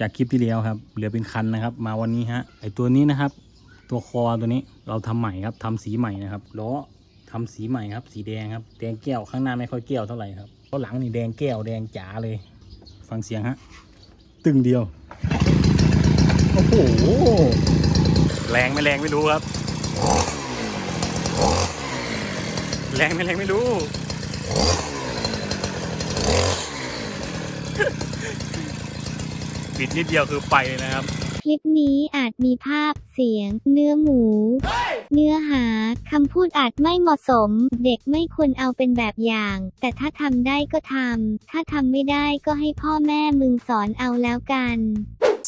จากคลิปที่แล้วครับ เหลือเป็นคันนะครับ มาวันนี้ฮะไอตัวนี้นะครับ ตัวคอตัวนี้เราทำใหม่ครับทำสีใหม่นะครับล้อทำสีใหม่ครับ สีแดงครับ แดงแก้วข้างหน้าไม่ค่อยแก้วเท่าไหร่ครับเพราะหลังนี่แดงแก้วแดงจ๋าเลย ฟังเสียงฮะตึงเดียวโอ้โหแรงไม่แรงไม่รู้ครับ แรงไม่แรงไม่รู้ บิดนิดเดียวคือไปเลยนะครับ คลิปนี้อาจมีภาพเสียง เนื้อหมู เนื้อหาคำพูดอาจไม่เหมาะสม เด็กไม่ควรเอาเป็นแบบอย่าง แต่ถ้าทำได้ก็ทำถ้าทำไม่ได้ก็ให้พ่อแม่มึงสอนเอาแล้วกัน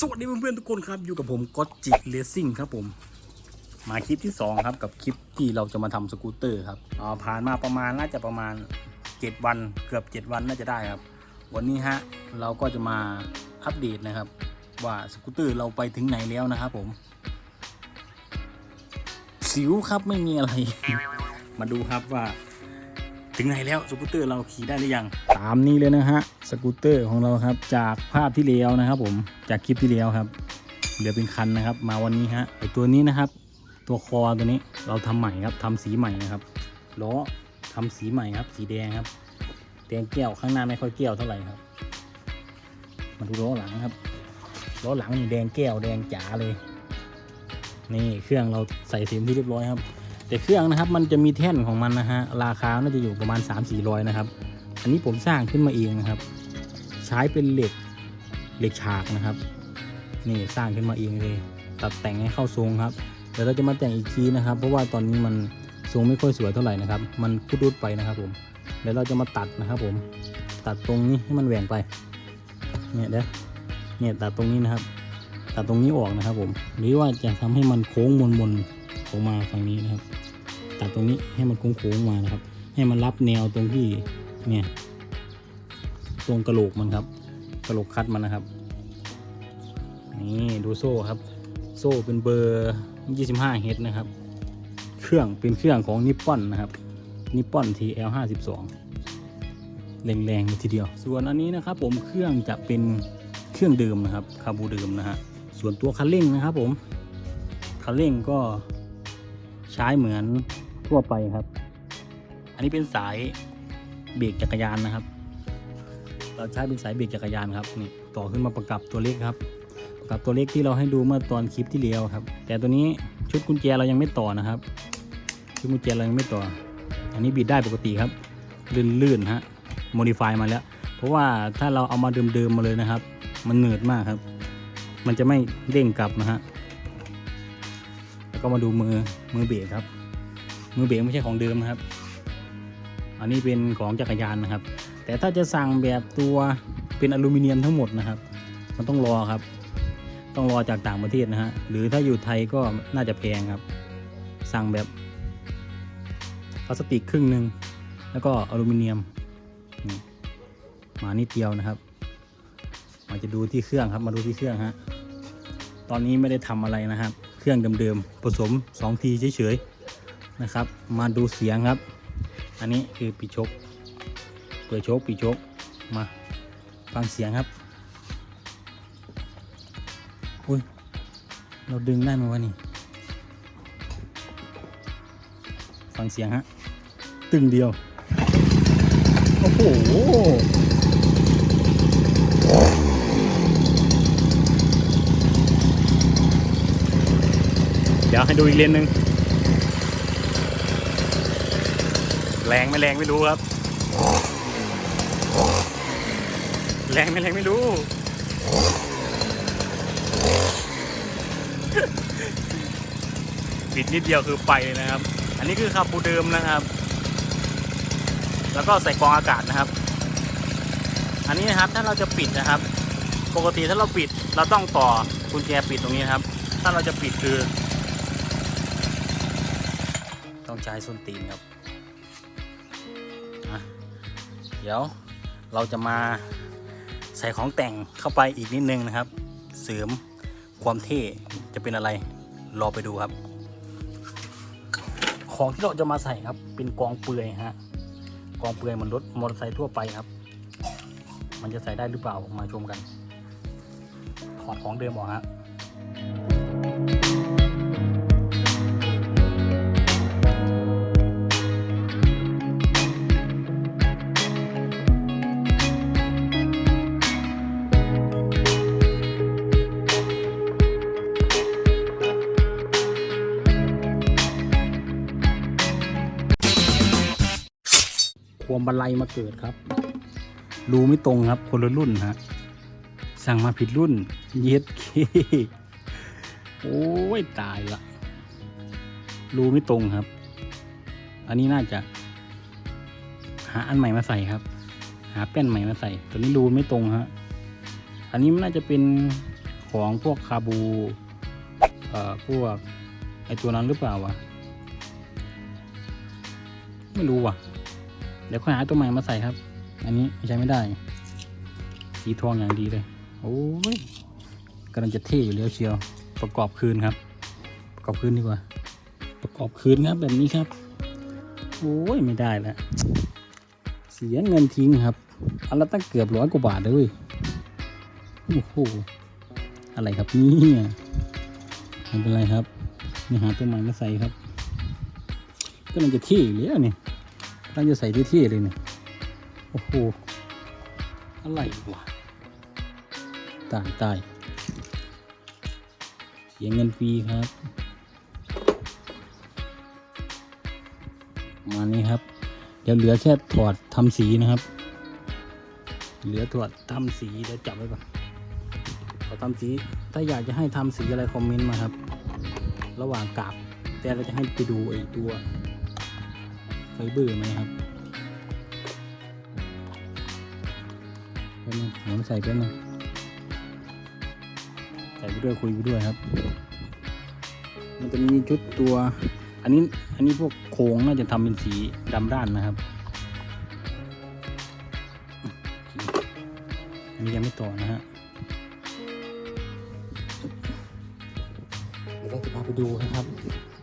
สวัสดีเพื่อนๆทุกคนครับ อยู่กับผมก็จิเลสซิ่งครับผม มาคลิปที่ 2 ครับ กับคลิปที่เราจะมาทำสกูตเตอร์ครับอ่าผ่านมาประมาณน่าจะประมาณ 7 วันเกือบ 7 วันน่าจะได้ครับ วันนี้ฮะเราก็จะมา อัปเดตนะครับ ว่าสกูตเตอร์เราไปถึงไหนแล้วนะครับผม สิวครับไม่มีอะไร มาดูครับว่า ถึงไหนแล้วสกูตเตอร์เราขี่ได้หรือยัง ตามนี้เลยนะฮะสกูตเตอร์ของเราครับจากภาพที่แล้วนะครับ ผมจากคลิปที่แล้วครับเหลือเป็นคันนะครับ มาวันนี้ฮะไอตัวนี้นะครับ ตัวคอตัวนี้เราทำใหม่ครับทำสีใหม่นะครับล้อทำสีใหม่ครับ สีแดงครับแดงแก้วข้างหน้าไม่ค่อยแก้วเท่าไหร่ครับ มาดูล้อหลังครับล้อหลังนี่แดงแก้วแดงจ๋าเลย นี่เครื่องเราใส่สีที่เรียบร้อยครับ แต่เครื่องนะครับมันจะมีแท่นของมันนะฮะราคาน่าจะอยู่ประมาณ 3 4 0 0นะครับ อันนี้ผมสร้างขึ้นมาเองนะครับ ใช้เป็นเหล็กเหล็กฉากนะครับ นี่สร้างขึ้นมาเองเลย ตัดแต่งให้เข้าทรงครับเดี๋ยวเราจะมาแต่งอีกทีนะครับ เพราะว่าตอนนี้มันทรงไม่ค่อยสวยเท่าไหร่นะครับ มันคุดรุดไปนะครับผมเดี๋ยวเราจะมาตัดนะครับผม ตัดตรงนี้ให้มันแหว่งไป เนี่ยเดี๋ยวเนี่ยตัดตรงนี้นะครับ ตัดตรงนี้ออกนะครับ ผม หรือว่าจะทำให้มันโค้งมนๆออกมาฝั่งนี้นะครับ ตัดตรงนี้ให้มันโค้งๆมานะครับ ให้มันรับแนวตรงที่เนี่ยตรงกระโหลกมันครับกระโหลกคัดมันนะครับนี่ดูโซ่ครับ โซ่เป็นเบอร์ 25 เฮดนะครับ เครื่องเป็นเครื่องของนิปปอนนะครับนิปปอน TL52 แรงๆเลยทีเดียว ส่วนอันนี้นะครับผมเครื่องจะเป็นเครื่องเดิมนะครับคาบูเดิมนะฮะส่วนตัวคันเร่งนะครับผมคันเร่งก็ใช้เหมือนทั่วไปครับ อันนี้เป็นสายเบรกจักรยานนะครับ เราใช้เป็นสายเบรกจักรยานครับนี่ต่อขึ้นมาประกับตัวเล็กครับ ประกับตัวเล็กที่เราให้ดูเมื่อตอนคลิปที่แล้วครับ แต่ตัวนี้ชุดกุญแจเรายังไม่ต่อนะครับชุดกุญแจเรายังไม่ต่อ อันนี้บิดได้ปกติครับลื่นๆฮะ โมดิฟายมาแล้ว เพราะว่าถ้าเราเอามาเดิมๆมาเลยนะครับ มันเหนืดมากครับ มันจะไม่เด้งกลับนะฮะแล้วก็มาดูมือมือเบรกครับ มือเบรกไม่ใช่ของเดิมนะครับ อันนี้เป็นของจักรยานนะครับ แต่ถ้าจะสั่งแบบตัวเป็นอลูมิเนียมทั้งหมดนะครับ มันต้องรอครับ ต้องรอจากต่างประเทศนะฮะหรือถ้าอยู่ไทยก็น่าจะแพงครับ สั่งแบบพลาสติกครึ่งหนึ่งแล้วก็อลูมิเนียม มานิดเดียวนะครับมาจะดูที่เครื่องครับมาดูที่เครื่องฮะตอนนี้ไม่ได้ทำอะไรนะครับ เครื่องเดิมๆผสม2ทีเฉยๆนะครับ มาดูเสียงครับ อันนี้คือปีชกเปิดชกปีชกมาฟังเสียงครับอุ้ยเราดึงได้ไหมวะนี่ฟังเสียงฮะตึงเดียว โอ้โหเดี๋ยวให้ดูอีกเลนหนึ่งแรงไม่แรงไม่รู้ครับ แรงไม่แรงไม่รู้ ปิดนิดเดียวคือไปเลยนะครับ อันนี้คือคาบูเดิมนะครับ แล้วก็ใส่กรองอากาศนะครับ อันนี้นะครับถ้าเราจะปิดนะครับ ปกติถ้าเราปิดเราต้องต่อกุญแจปิดตรงนี้นะครับ ถ้าเราจะปิดคือ ต้องใช้ส้นตีนครับเดี๋ยวเราจะมาใส่ของแต่งเข้าไปอีกนิดนึงนะครับ เสริมความเท่จะเป็นอะไรรอไปดูครับ ของที่เราจะมาใส่ครับเป็นกองเปลือยฮะ กองเปลือยเหมือนรถมอเตอร์ไซค์ทั่วไปครับ มันจะใส่ได้หรือเปล่ามาชมกัน ถอดของเดิมออกฮะ วมบันไลมาเกิดครับ รูไม่ตรงครับ คนละรุ่นฮะสั่งมาผิดรุ่น เย็ดเคโอ้ยตายละรูไม่ตรงครับ อันนี้น่าจะ หาอันใหม่มาใส่ครับ หาแป้นใหม่มาใส่ตัวนี้รูไม่ตรงฮะอันนี้มันน่าจะเป็นของพวกคาบูเอ่อพวกไอตัวนั้นหรือเปล่าวะไม่รู้ว่ะ เดี๋ยวค่อยหาตัวใหม่มาใส่ครับ อันนี้ใช้ไม่ได้ สีทองอย่างดีเลย โอ้ยกำลังจะเท่อยู่แล้วเชียว ประกอบคืนครับ ประกอบคืนดีกว่า ประกอบคืนครับแบบนี้ครับ โอ้ยไม่ได้แล้วเสียเงินทิ้งครับอันละตั้งเกือบร้อยกว่าบาทเลยเว้ยโอ้โห อะไรครับนี่ไม่เป็นไรครับ นี่หาตัวใหม่มาใส่ครับกำลังจะเท่อยู่แล้วเนี่ย ตั้งจะใส่ที่ๆเลยเนี่ยโอ้โหอะไรวะตายตายเสียเงินฟรีครับมานี้ครับ เดี๋ยวเหลือแค่ถอดทำสีนะครับ เหลือถอดทำสีเดี๋ยวจับไว้ก่อนขอทำสี ถ้าอยากจะให้ทำสีอะไรคอมเมนต์มาครับ ระหว่างกราบแต่เราจะให้ไปดูไอ้ตัว ไฟเบอร์ไหมครับเป็นงผมใส่เป็นงใส่ไปด้วยคุยไปด้วยครับ มันจะมีชุดตัว อันนี้อันนี้พวกโครงน่าจะทำเป็นสีดำด้านนะครับอันนี้ยังไม่ต่อนะฮะเดี๋ยวเราจะพาไปดูนะครับ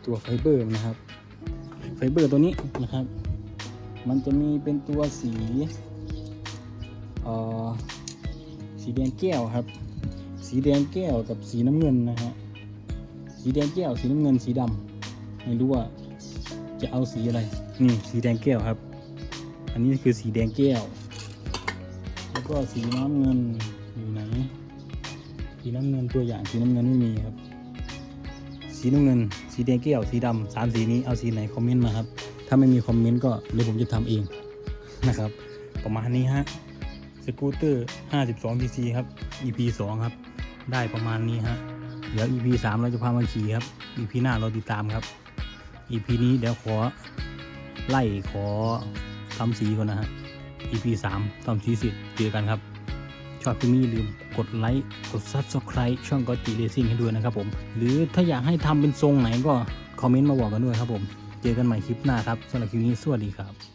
ตัวไฟเบอร์นะครับ เบอร์ตัวนี้นะครับ มันจะมีเป็นตัวสีเอ่อสีแดงแก้วครับ สีแดงแก้วกับสีน้ำเงินนะฮะ สีแดงแก้ว สีน้ำเงิน สีดำไม่รู้ว่าจะเอาสีอะไร นี่สีแดงแก้วครับ อันนี้คือสีแดงแก้ว แล้วก็สีน้ำเงินอยู่ไหน สีน้ำเงินตัวอย่างสีน้ำเงินไม่มีครับ สีน้ำเงิน สีแดงแก้ว สีดำสามสีนี้เอาสีไหนคอมเมนต์มาครับ ถ้าไม่มีคอมเมนต์ก็เดี๋ยวผมจะทำเองนะครับ ประมาณนี้ฮะสกูตเตอร์ 52 cc ครับ EP 2 ครับ ได้ประมาณนี้ฮะ เดี๋ยว EP 3 เราจะพามาขี่ครับ EP หน้าเราติดตามครับ EP นี้เดี๋ยวขอไล่ขอทำสีก่อนนะฮะ EP 3ทำสีเสร็จเจอกันครับ ชอบคลิปนี้อย่าลืมกดไลค์กด Subscribe ช่องก็จีเรซิ่งให้ด้วยนะครับผม หรือถ้าอยากให้ทำเป็นทรงไหนก็คอมเมนต์มาบอกกันด้วยครับผม เจอกันใหม่คลิปหน้าครับสำหรับคลิปนี้สวัสดีครับ